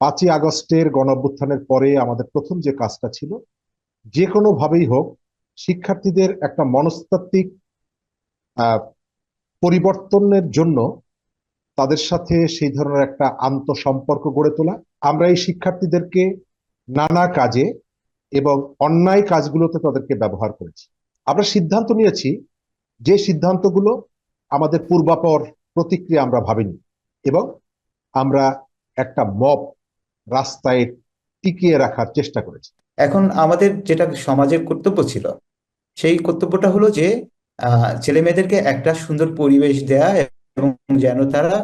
পাঁচই আগস্টের গণ অভ্যুত্থানের পরে আমাদের প্রথম যে কাজটা ছিল, যে কোনো ভাবেই হোক, শিক্ষার্থীদের একটা মনস্তাত্ত্বিক পরিবর্তনের জন্য তাদের সাথে সেই ধরনের একটা আন্তঃসম্পর্ক গড়ে তোলা। আমরা এই শিক্ষার্থীদেরকে নানা কাজে এবং অন্যায় কাজগুলোতে তাদেরকে ব্যবহার করেছি। আমরা সিদ্ধান্ত নিয়েছি যে সিদ্ধান্তগুলো আমাদের পূর্বাপর প্রতিক্রিয়া আমরা ভাবিনি এবং আমরা একটা মব রাস্তায় টিকিয়ে রাখার চেষ্টা করেছে। এখন আমাদের যেটা সমাজের কর্তব্য ছিল সেই কর্তব্যটা হলো যে আহ, ছেলে মেয়েদেরকে একটা সুন্দর পরিবেশ দেয়া এবং যেন তারা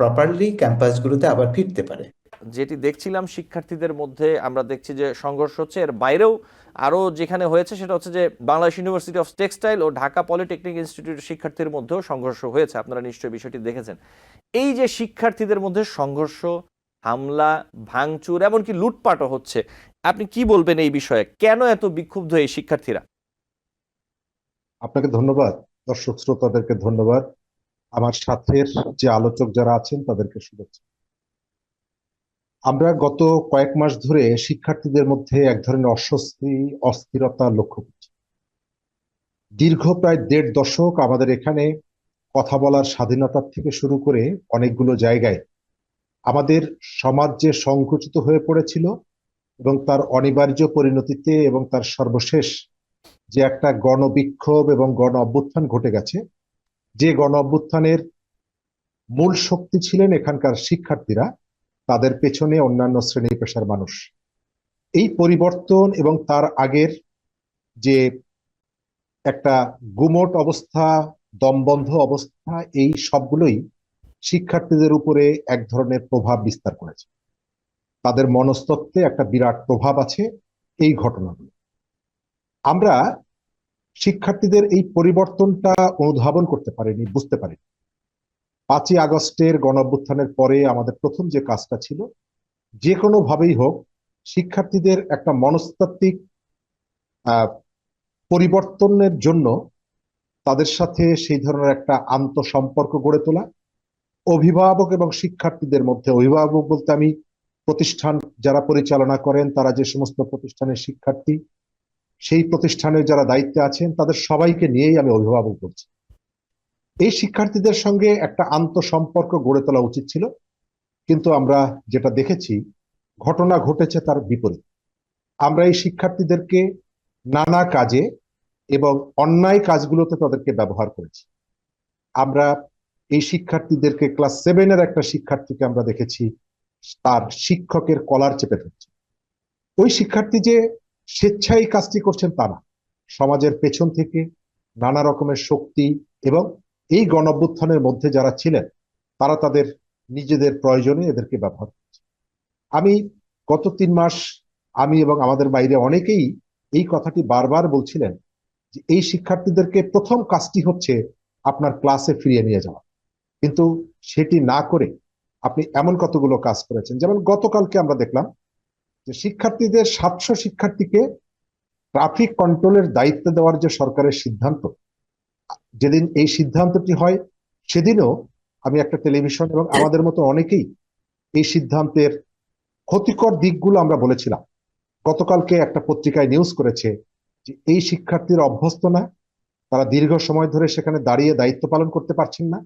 প্রপারলি ক্যাম্পাসগুলোতে আবার ফিরতে পারে। যেটি দেখছিলাম শিক্ষার্থীদের মধ্যে আমরা দেখছি যে সংঘর্ষ হচ্ছে। এর বাইরেও আরও যেখানে হয়েছে সেটা হচ্ছে যে বাংলাদেশ ইউনিভার্সিটি অফ টেক্সটাইল ও ঢাকা পলিটেকনিক ইনস্টিটিউটের শিক্ষার্থীর মধ্যেও সংঘর্ষ হয়েছে। আপনারা নিশ্চয়ই বিষয়টি দেখেছেন। এই যে শিক্ষার্থীদের মধ্যে সংঘর্ষ হামলা, ভাঙচুর, এমনকি লুটপাটও হচ্ছে। আপনি কি বলবেন এই বিষয়ে? কেন এত বিক্ষুব্ধ এই শিক্ষার্থীরা? আপনাকে ধন্যবাদ। দর্শক শ্রোতাদেরকে ধন্যবাদ। আমার সাথের যে আলোচক যারা আছেন, তাদেরকে শুভেচ্ছা। আমরা গত কয়েক মাস ধরে শিক্ষার্থীদের মধ্যে এক ধরনের অস্বস্তি, অস্থিরতা লক্ষ্য করছি। দীর্ঘ প্রায় দেড় দশক আমাদের এখানে কথা বলার স্বাধীনতার থেকে শুরু করে অনেকগুলো জায়গায় আমাদের সমাজ যে সংকুচিত হয়ে পড়েছিল এবং তার অনিবার্য পরিণতিতে এবং তার সর্বশেষ যে একটা গণবিক্ষোভ এবং গণ অভ্যুত্থান ঘটে গেছে, যে গণ অভ্যুত্থানের মূল শক্তি ছিলেন এখানকার শিক্ষার্থীরা, তাদের পেছনে অন্যান্য শ্রেণি পেশার মানুষ। এই পরিবর্তন এবং তার আগের যে একটা গুমোট অবস্থা, দমবন্ধ অবস্থা, এই সবগুলোই শিক্ষার্থীদের উপরে এক ধরনের প্রভাব বিস্তার করেছে। তাদের মনস্তত্ত্বে একটা বিরাট প্রভাব আছে এই ঘটনাগুলো। আমরা শিক্ষার্থীদের এই পরিবর্তনটা অনুধাবন করতে পারিনি, বুঝতে পারিনি। পাঁচই আগস্টের গণ পরে আমাদের প্রথম যে কাজটা ছিল যে কোনো ভাবেই হোক, শিক্ষার্থীদের একটা মনস্তাত্ত্বিক পরিবর্তনের জন্য তাদের সাথে সেই ধরনের একটা আন্তঃসম্পর্ক গড়ে তোলা অভিভাবক এবং শিক্ষার্থীদের মধ্যে, অভিভাবক বলতে আমি প্রতিষ্ঠান যারা পরিচালনা করেন, তারা যে সমস্ত প্রতিষ্ঠানের শিক্ষার্থী, সেই প্রতিষ্ঠানের যারা দায়িত্বে আছেন, তাদের সবাইকে নিয়েই আমি অভিভাবক করছি এই শিক্ষার্থীদের সঙ্গে একটা আন্তঃসম্পর্ক গড়ে তোলা উচিত ছিল, কিন্তু আমরা যেটা দেখেছি, ঘটনা ঘটেছে তার বিপরীত। আমরা এই শিক্ষার্থীদেরকে নানা কাজে এবং অন্যায় কাজগুলোতে তাদেরকে ব্যবহার করেছি। আমরা এই শিক্ষার্থীদেরকে ক্লাস সেভেনের একটা শিক্ষার্থীকে আমরা দেখেছি, তার শিক্ষকের কলার চেপে ধরছে। ওই শিক্ষার্থী যে স্বেচ্ছায় কাজটি করছেন তা না। সমাজের পেছন থেকে নানা রকমের শক্তি এবং এই গণঅভ্যুত্থানের মধ্যে যারা ছিলেন, তারা তাদের নিজেদের প্রয়োজনে এদেরকে ব্যবহার করছে। আমি গত তিন মাস আমি এবং আমাদের বাইরে অনেকেই এই কথাটি বারবার বলছিলেন যে এই শিক্ষার্থীদেরকে প্রথম কাজটি হচ্ছে আপনার ক্লাসে ফিরিয়ে নিয়ে যাওয়া। কিন্তু সেটি না করে আপনি এমন কতগুলো কাজ করেছেন? যেমন গতকালকে আমরা দেখলাম যে শিক্ষার্থীদের সাতশো শিক্ষার্থীকে ট্রাফিক কন্ট্রোলের দায়িত্ব দেওয়ার যে সরকারের সিদ্ধান্ত, যেদিন এই সিদ্ধান্তটি হয়, সেদিনও আমি একটা টেলিভিশন এবং আমাদের মতো অনেকেই এই সিদ্ধান্তের ক্ষতিকর দিকগুলো আমরা বলেছিলাম। গতকালকে একটা পত্রিকায় নিউজ করেছে যে এই শিক্ষার্থীরা অভ্যস্ত না, তারা দীর্ঘ সময় ধরে সেখানে দাঁড়িয়ে দায়িত্ব পালন করতে পারছেন না।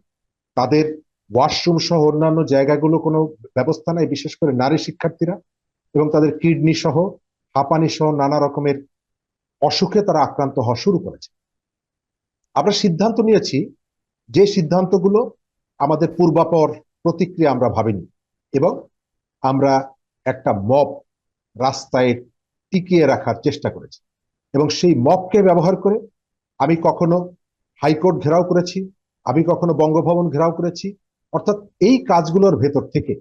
তাদের ওয়াশরুম সহ অন্যান্য জায়গাগুলো কোনো ব্যবস্থা নাই, বিশেষ করে নারী শিক্ষার্থীরা এবং তাদের কিডনি সহ, হাঁপানি সহ নানা রকমের অসুখে তারা আক্রান্ত হওয়া শুরু করেছে। আমরা সিদ্ধান্ত নিয়েছি যে সিদ্ধান্তগুলো আমাদের পূর্বাপর প্রতিক্রিয়া আমরা ভাবিনি এবং আমরা একটা মপ রাস্তায় টিকিয়ে রাখার চেষ্টা করেছি এবং সেই মপকে ব্যবহার করে আমি কখনো হাইকোর্ট ঘেরাও করেছি আমি কখনো বঙ্গভবন ঘেরাও করেছি। অর্থাৎ এই কাজগুলোর ভেতর থেকে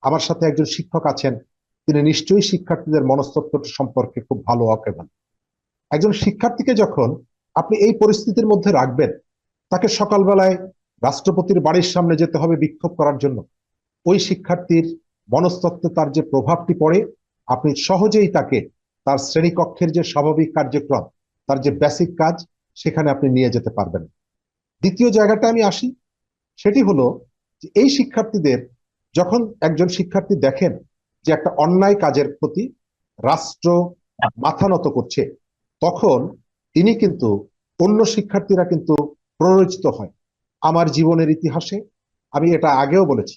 আমার সাথে একজন শিক্ষক আছেন। তিনি নিশ্চয়ই শিক্ষার্থীদের মনস্তত্ত্ব সম্পর্কে খুব ভালো অকেবল একজন শিক্ষার্থীকে যখন আপনি এই পরিস্থিতির মধ্যে রাখবেন, তাকে সকালবেলায় রাষ্ট্রপতির বাড়ির সামনে যেতে হবে বিক্ষোভ করার জন্য। ওই শিক্ষার্থীর মনস্তত্ত্বে তার যে প্রভাবটি পড়ে, আপনি সহজেই তাকে তার শ্রেণীকক্ষের যে স্বাভাবিক কার্যক্রম, তার যে বেসিক কাজ, সেখানে আপনি নিয়ে যেতে পারবেন। দ্বিতীয় জায়গাটা আমি আসি, সেটি হলো যে এই শিক্ষার্থীদের যখন একজন শিক্ষার্থী দেখেন যে একটা অন্যায় কাজের প্রতি রাষ্ট্র মাথা নত করছে, তখন তিনি কিন্তু অন্য শিক্ষার্থীরা কিন্তু প্ররোচিত হয়। আমার জীবনের ইতিহাসে আমি এটা আগেও বলেছি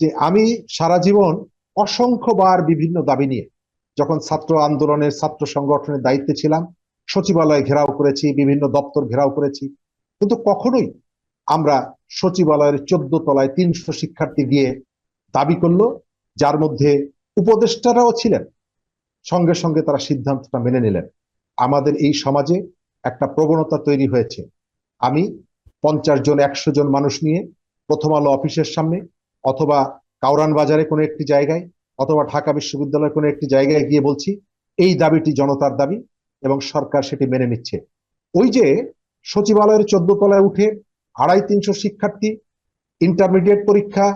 যে আমি সারা জীবন অসংখ্যবার বিভিন্ন দাবি নিয়ে যখন ছাত্র আন্দোলনের, ছাত্র সংগঠনের দায়িত্বে ছিলাম, সচিবালয় ঘেরাও করেছি, বিভিন্ন দপ্তর ঘেরাও করেছি কিন্তু কখনোই আমরা সচিবালয়ের চোদ্দ তলায় তিনশো শিক্ষার্থী গিয়ে দাবি করল, যার মধ্যে উপদেষ্টারাও ছিলেন। সঙ্গে সঙ্গে তারা সিদ্ধান্তটা মেনে নিলেন। আমাদের এই সমাজে একটা প্রবণতা তৈরি হয়েছে। আমি পঞ্চাশ জন, একশো জন মানুষ নিয়ে প্রথম আলো অফিসের সামনে অথবা কাউরান বাজারে কোনো একটি জায়গায় অথবা ঢাকা বিশ্ববিদ্যালয়ের কোনো একটি জায়গায় গিয়ে বলছি, এই দাবিটি জনতার দাবি এবং সরকার সেটি মেনে নিচ্ছে। ওই যে সচিবালয়ের চোদ্দ তলায় উঠে আড়াই তিনশো শিক্ষার্থী ইন্টারমিডিয়েট পরীক্ষা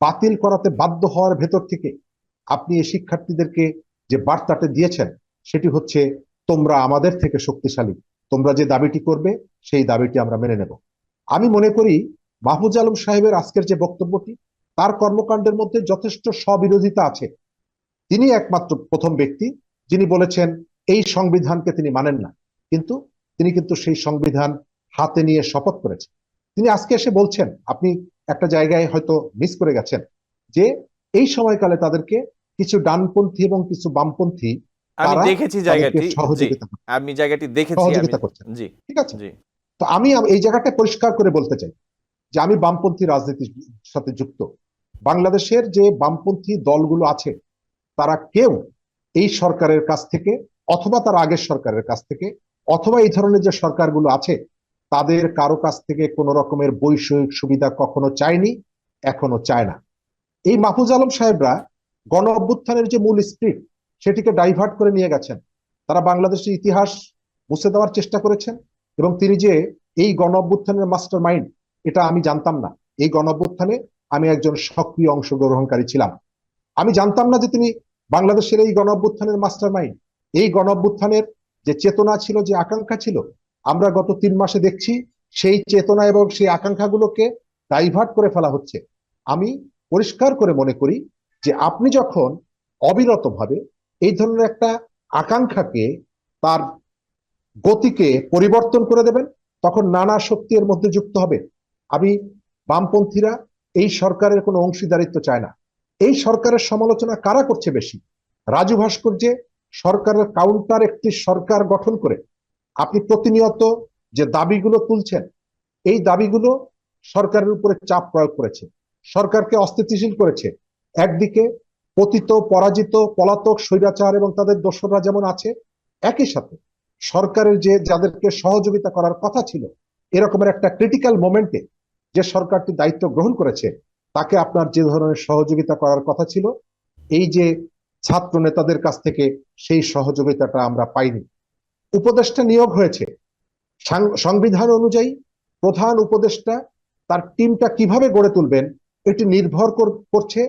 বাতিল করাতে বাধ্য হওয়ার ভেতর থেকে আপনি এই শিক্ষার্থীদেরকে যে বার্তাটা দিয়েছেন, সেটি হচ্ছে তোমরা আমাদের থেকে শক্তিশালী। তোমরা যে দাবিটি করবে, সেই দাবিটি আমরা মেনে নেব। আমি মনে করি মাহফুজ আলম সাহেবের আজকের যে বক্তব্যটি, তার কর্মকাণ্ডের মধ্যে যথেষ্ট স্ববিরোধিতা আছে। তিনি একমাত্র প্রথম ব্যক্তি যিনি বলেছেন, এই সংবিধানকে তিনি মানেন না। কিন্তু তিনি কিন্তু সেই সংবিধান হাতে নিয়ে শপথ করেছেন। তিনি আজকে এসে বলছেন আপনি একটা জায়গায় হয়তো মিস করে গেছেন যে এই সময়কালে তাদেরকে কিছু ডানপন্থী এবং কিছু বামপন্থী আমি দেখেছি জায়গাটি আমি জায়গাটি দেখেছি সহযোগিতা করছেন। জি। ঠিক আছে? তো আমি এই জায়গাটা পরিষ্কার করে বলতে চাই যে আমি বামপন্থী রাজনীতির সাথে যুক্ত। বাংলাদেশের যে বামপন্থী দলগুলো আছে তারা কেউ এই সরকারের কাছ থেকে অথবা তার আগের সরকারের কাছ থেকে অথবা এই ধরনের যে সরকারগুলো আছে, তাদের কারও কাছ থেকে কোনো রকমের বৈষয়িক সুবিধা কখনো চায়নি, এখনও চায় না। এই মাহফুজ আলম সাহেবরা গণ অভ্যুত্থানের যে মূল স্পিরিট সেটিকে ডাইভার্ট করে নিয়ে গেছেন। তারা বাংলাদেশের ইতিহাস মুছে দেওয়ার চেষ্টা করেছেন এবং তিনি যে এই গণ অভ্যুত্থানের মাস্টার মাইন্ড এটা আমি জানতাম না। এই গণ অভ্যুত্থানে আমি একজন সক্রিয় অংশগ্রহণকারী ছিলাম। আমি জানতাম না যে তিনি বাংলাদেশের এই গণ অভ্যুত্থানের মাস্টার মাইন্ড এই গণ অভ্যুত্থানের যে চেতনা ছিল, যে আকাঙ্ক্ষা ছিল, আমরা গত তিন মাসে দেখছি সেই চেতনা এবং সেই আকাঙ্ক্ষাগুলোকে ডাইভার্ট করে ফেলা হচ্ছে। আমি পরিষ্কার করে মনে করি যে আপনি যখন অবিরতভাবে এই ধরনের একটা আকাঙ্ক্ষাকে তার গতিকে পরিবর্তন করে দেবেন, তখন নানা শক্তি এর মধ্যে যুক্ত হবে আমি বামপন্থীরা এই সরকারের কোনো অংশীদারিত্ব চায় না। এই সরকারের সমালোচনা কারা করছে বেশি? রাজু ভাস্কর্যে সরকারের কাউন্টার একটি সরকার গঠন করে আপনি প্রতিনিয়ত যে দাবিগুলো তুলছেন, এই দাবিগুলো সরকারের উপরে চাপ প্রয়োগ করেছে। সরকারকে অস্থিতিশীল করেছে। একদিকে পতিত, পরাজিত, পলাতক, স্বৈরাচার এবং তাদের দোসররা যেমন আছে, একই সাথে সরকারের যে যাদেরকে সহযোগিতা করার কথা ছিল, এরকমের একটা ক্রিটিক্যাল মোমেন্টে যে সরকারটি দায়িত্ব গ্রহণ করেছে, তাকে আপনার যে ধরনের সহযোগিতা করার কথা ছিল, এই যে ছাত্র নেতাদের কাছ থেকে সেই সহযোগিতাটা আমরা পাইনি। উপদেষ্টা নিয়োগ হয়েছে। সংবিধান অনুযায়ী প্রধান উপদেষ্টা তার টিমটা কীভাবে গড়ে তুলবেন এটি নির্ভর করছে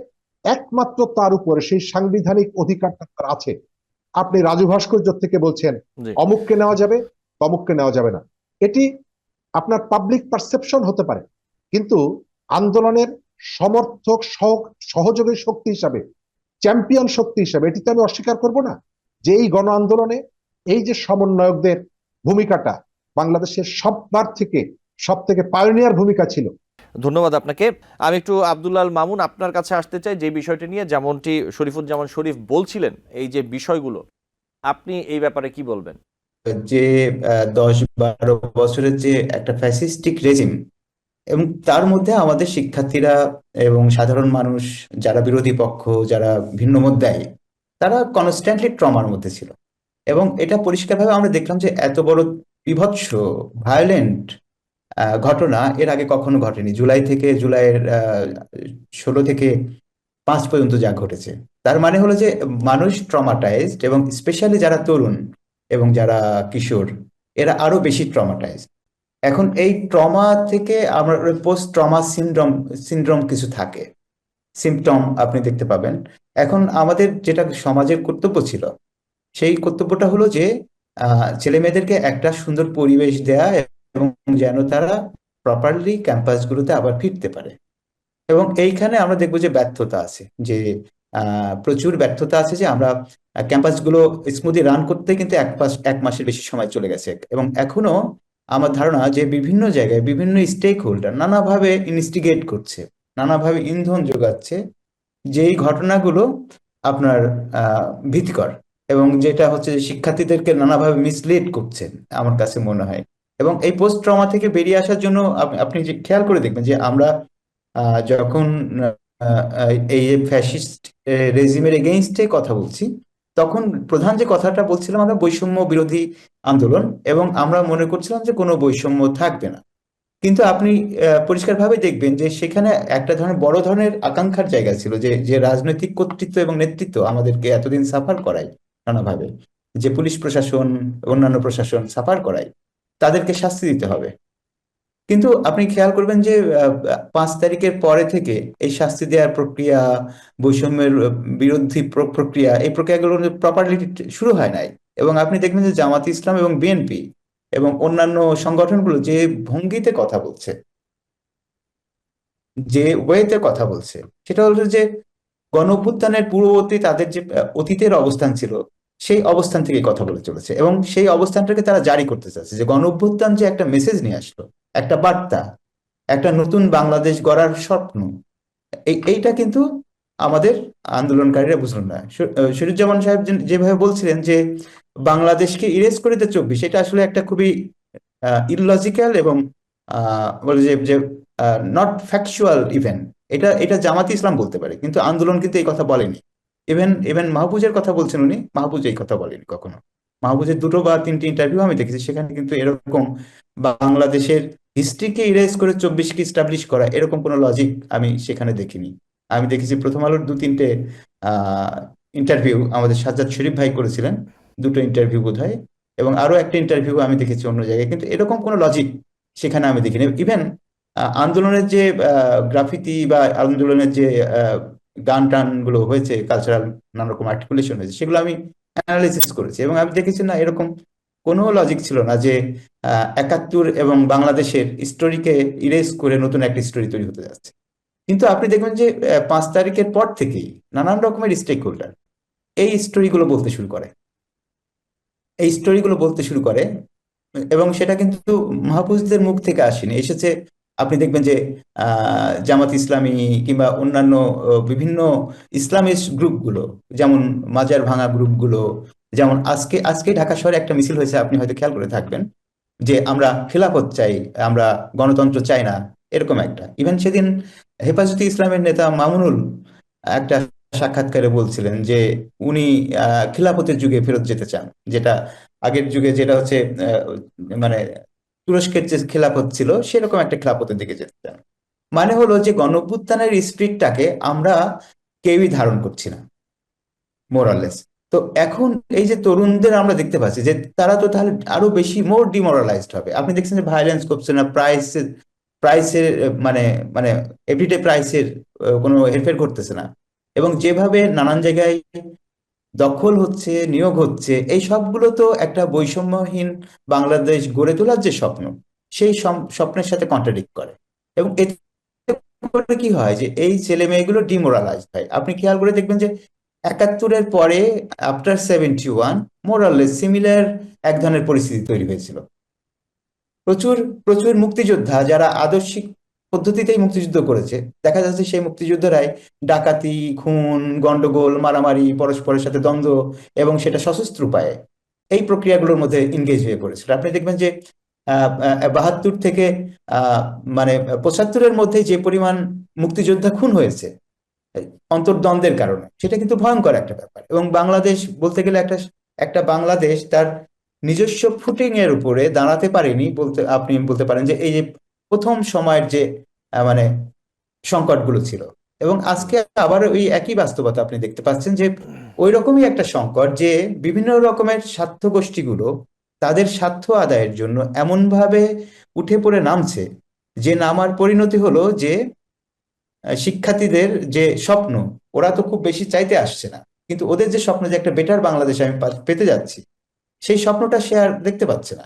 একমাত্র তার উপরে সেই সাংবিধানিক অধিকারটা তার আছে। আপনি রাজু ভাস্কর্য থেকে বলছেন অমুককে নেওয়া যাবে তমুককে নেওয়া যাবে না। এটি আপনার পাবলিক পারসেপশন হতে পারে। কিন্তু আন্দোলনের সমর্থক সহযোগী শক্তি হিসাবে চ্যাম্পিয়ন শক্তি হিসাবে এটি তো আমি অস্বীকার করব না যে এই গণ আন্দোলনে এই যে সমন্বয়কদের ভূমিকাটা বাংলাদেশের সববার থেকে সব থেকে পায়োনিয়ার ভূমিকা ছিল। ধন্যবাদ আপনাকে। আমি একটু আব্দুল্লাল মামুন আপনার কাছে আসতে চাই যে বিষয়টি নিয়ে যেমনটি শরীফুজ্জামান শরীফ বলছিলেন এই যে বিষয়গুলো। আপনি এই ব্যাপারে কি বলবেন? যে আহ, দশ বারো বছরের যে একটা ফ্যাসিস্টিক রেজিম এবং তার মধ্যে আমাদের শিক্ষার্থীরা এবং সাধারণ মানুষ, যারা বিরোধী পক্ষ, যারা ভিন্ন মত দেয়, তারা কনস্ট্যান্টলি ট্রমার মধ্যে ছিল। এবং এটা পরিষ্কারভাবে আমরা দেখলাম যে এত বড় বিভৎস ভায়োলেন্ট ঘটনা এর আগে কখনো ঘটেনি। জুলাই থেকে, জুলাইয়ের ষোলো থেকে পাঁচ পর্যন্ত যা ঘটেছে। তার মানে হলো যে মানুষ ট্রমাটাইজড এবং স্পেশালি যারা তরুণ এবং যারা কিশোর, এরা আরও বেশি ট্রমাটাইজড এখন এই ট্রমা থেকে আমার পোস্ট ট্রমা সিনড্রোম সিনড্রোম কিছু থাকে। সিমটম আপনি দেখতে পাবেন। এখন আমাদের যেটা সমাজের কর্তব্য ছিল, সেই কর্তব্যটা হলো যে ছেলে মেয়েদেরকে একটা সুন্দর পরিবেশ দেয়া এবং যেন তারা প্রপারলি ক্যাম্পাসগুলোতে আবার ফিরতে পারে। এবং এইখানে আমরা দেখব যে ব্যর্থতা আছে, যে প্রচুর ব্যর্থতা আছে যে আমরা ক্যাম্পাসগুলো স্মুথলি রান করতে কিন্তু এক মাস, এক মাসের বেশি সময় চলে গেছে। এবং এখনও আমার ধারণা যে বিভিন্ন জায়গায় বিভিন্ন স্টেক হোল্ডার নানাভাবে ইনস্টিগেট করছে, নানাভাবে ইন্ধন যোগাচ্ছে, যেই ঘটনাগুলো আপনার ভীতিকর এবং যেটা হচ্ছে শিক্ষার্থীদেরকে নানাভাবে মিসলিড করছে আমার কাছে মনে হয়। এবং এই পোস্ট ট্রমা থেকে বেরিয়ে আসার জন্য আপ- আপনি যে খেয়াল করে দেখবেন যে আমরা যখন এই ফ্যাসিস্ট রেজিমের এগেইনস্টে কথা বলছি, তখন প্রধান যে কথাটা বলছিলাম আমরা বৈষম্য বিরোধী আন্দোলন এবং আমরা মনে করছিলাম যে কোনো বৈষম্য থাকবে না। কিন্তু আপনি পরিষ্কারভাবে দেখবেন যে সেখানে একটা ধরনের বড় ধরনের আকাঙ্ক্ষার জায়গা ছিল যে যে রাজনৈতিক কর্তৃত্ব এবং নেতৃত্ব আমাদেরকে এতদিন সাফার করায় নানাভাবে। যে পুলিশ প্রশাসন, অন্যান্য প্রশাসন সাফার করায়, তাদেরকে শাস্তি দিতে হবে। কিন্তু আপনি খেয়াল করবেন যে পাঁচ তারিখের পরে থেকে এই শাস্তি দেওয়ার প্রক্রিয়া, বৈষম্যের বিরোধী প্র- প্রক্রিয়া, এই প্রক্রিয়াগুলো প্রপারলি শুরু হয় নাই। এবং আপনি দেখবেন যে জামাত ইসলাম এবং বিএনপি এবং অন্যান্য সংগঠনগুলো যে ভঙ্গিতে কথা বলছে, যে ওয়েতে কথা বলছে, সেটা হলো যে গণ পূর্ববর্তী তাদের যে অতীতের অবস্থান ছিল, সেই অবস্থান থেকে কথা বলে চলেছে এবং সেই অবস্থানটাকে তারা জারি করতে চাচ্ছে যে গণ যে একটা মেসেজ নিয়ে আসলো, একটা বার্তা, একটা নতুন বাংলাদেশ গড়ার স্বপ্ন, এই, এইটা কিন্তু আমাদের আন্দোলনকারীরা বুঝলো না। শরীফুজ্জামান সাহেব যেভাবে বলছিলেন যে বাংলাদেশকে ইরেজ করে দিতে চব্বিশ, এটা আসলে একটা খুবই ইললজিক্যাল এবং বলে যে যে নট ফ্যাকচুয়াল ইভেন্ট এটা এটা জামাত ইসলাম বলতে পারে, কিন্তু আন্দোলন কিন্তু এই কথা বলেনি। ইভেন ইভেন মাহবুজের কথা বলছেন উনি, মাহবুজ এই কথা বলেনি কখনো। মাহবুজের দুটো বা তিনটি ইন্টারভিউ আমি দেখেছি, সেখানে কিন্তু এরকম বাংলাদেশের হিস্ট্রিকে ইরেজ করে চব্বিশকে ইস্টাবলিশ করা, এরকম কোনো লজিক আমি সেখানে দেখিনি। আমি দেখেছি প্রথম আলোর দু তিনটে ইন্টারভিউ আমাদের সাজ্জাদ শরীফ ভাই করেছিলেন। দুটো ইন্টারভিউ বোধহয়, এবং আরও একটা ইন্টারভিউ আমি দেখেছি অন্য জায়গায়। কিন্তু এরকম কোনো লজিক সেখানে আমি দেখিনি। ইভেন আন্দোলনের যে গ্রাফিতি বা আন্দোলনের যে গান টানগুলো হয়েছে কালচারাল নানা রকম আর্টিকুলেশন হয়েছে, সেগুলো আমি অ্যানালিসিস করেছি। এবং আমি দেখেছি না, এরকম কোনো লজিক ছিল না যে একাত্তর এবং বাংলাদেশের স্টোরিকে ইরেজ করে নতুন একটা স্টোরি তৈরি হতে যাচ্ছে। কিন্তু আপনি দেখবেন যে পাঁচ তারিখের পর থেকেই নানান রকমের স্টেক হোল্ডার এই স্টোরিগুলো বলতে শুরু করে। এই স্টোরিগুলো বলতে শুরু করে, এবং সেটা কিন্তু মাহফুজদের মুখ থেকে আসেনি। এসেছে, আপনি দেখবেন যে জামাত ইসলামী কিংবা অন্যান্য বিভিন্ন ইসলামিস্ট গ্রুপগুলো যেমন মাজার ভাঙা গ্রুপগুলো যেমন আজকে আজকে ঢাকা শহরে একটা মিছিল হয়েছে, আপনি হয়তো খেয়াল করে থাকবেন, যে আমরা খেলাফত চাই, আমরা গণতন্ত্র চাই না, এরকম একটা। ইভেন সেদিন হেফাজতে ইসলামের নেতা মামুনুল, একটা সাক্ষাৎকারে বলছিলেন যে উনি খিলাফতের যুগে ফেরত যেতে চান, যেটা আগের যুগে যেটা হচ্ছে মানে তুরস্কের যে খেলাফত ছিল, সেরকম একটা খেলাফতের দিকে যেতে চান। মানে হলো যে গণঅভ্যুত্থানের স্পিরিটটাকে আমরা কেউই ধারণ করছি না মোরালেস তো এখন এই যে তরুণদের আমরা দেখতে পাচ্ছি যে তারা তো তাহলে আরও বেশি মোর ডিমোরালাইজড হবে। আপনি দেখছেন যে ভায়োলেন্স করছে না প্রাইসের প্রাইসের মানে মানে এভরিডে প্রাইসের কোনো হেরফের করতেছে না। এবং যেভাবে নানান জায়গায় দখল হচ্ছে, নিয়োগ হচ্ছে, এই সবগুলো তো একটা বৈষম্যহীন বাংলাদেশ গড়ে তোলার যে স্বপ্ন, সেই স্বপ্নের সাথে কন্ট্রাডিক্ট করে। এবং এতে কি হয় যে এই ছেলে মেয়েগুলো ডিমোরালাইজ হয়। আপনি খেয়াল করে দেখবেন যে একাত্তরের পরে after seventy one more or less similar এক ধরনের পরিস্থিতি তৈরি হয়েছিল। প্রচুর প্রচুর মুক্তিযোদ্ধা যারা আদর্শিক পদ্ধতিতেই মুক্তিযুদ্ধ করেছে। দেখা যাচ্ছে সেই মুক্তিযোদ্ধারাই ডাকাতি, খুন, গন্ডগোল, মারামারি, পরস্পরের সাথে দ্বন্দ্ব এবং সেটা সশস্ত্র উপায়ে এই প্রক্রিয়াগুলোর মধ্যে ইনগেজ হয়ে পড়েছিল আপনি দেখবেন যে বাহাত্তর থেকে মানে পঁচাত্তরের মধ্যে যে পরিমাণ মুক্তিযোদ্ধা খুন হয়েছে অন্তর্দ্বন্দ্বের কারণে, সেটা কিন্তু ভয়ঙ্কর একটা ব্যাপার। এবং বাংলাদেশ বলতে গেলে একটা একটা বাংলাদেশ তার নিজস্ব ফুটিং এর উপরে দাঁড়াতে পারেনি বলতে, আপনি বলতে পারেন যে এই যে প্রথম সময়ের যে মানে সংকটগুলো ছিল। এবং আজকে আবার ওই একই বাস্তবতা আপনি দেখতে পাচ্ছেন যে ওই রকমই একটা সংকট যে, বিভিন্ন রকমের স্বার্থ গোষ্ঠীগুলো তাদের স্বার্থ আদায়ের জন্য এমনভাবে উঠে পড়ে নামছে যে, নামার পরিণতি হলো যে শিক্ষার্থীদের যে স্বপ্ন, ওরা তো খুব বেশি চাইতে আসছে না। কিন্তু ওদের যে স্বপ্ন যে, একটা বেটার বাংলাদেশ আমি পেতে যাচ্ছি, সেই স্বপ্নটা সে আর দেখতে পাচ্ছে না।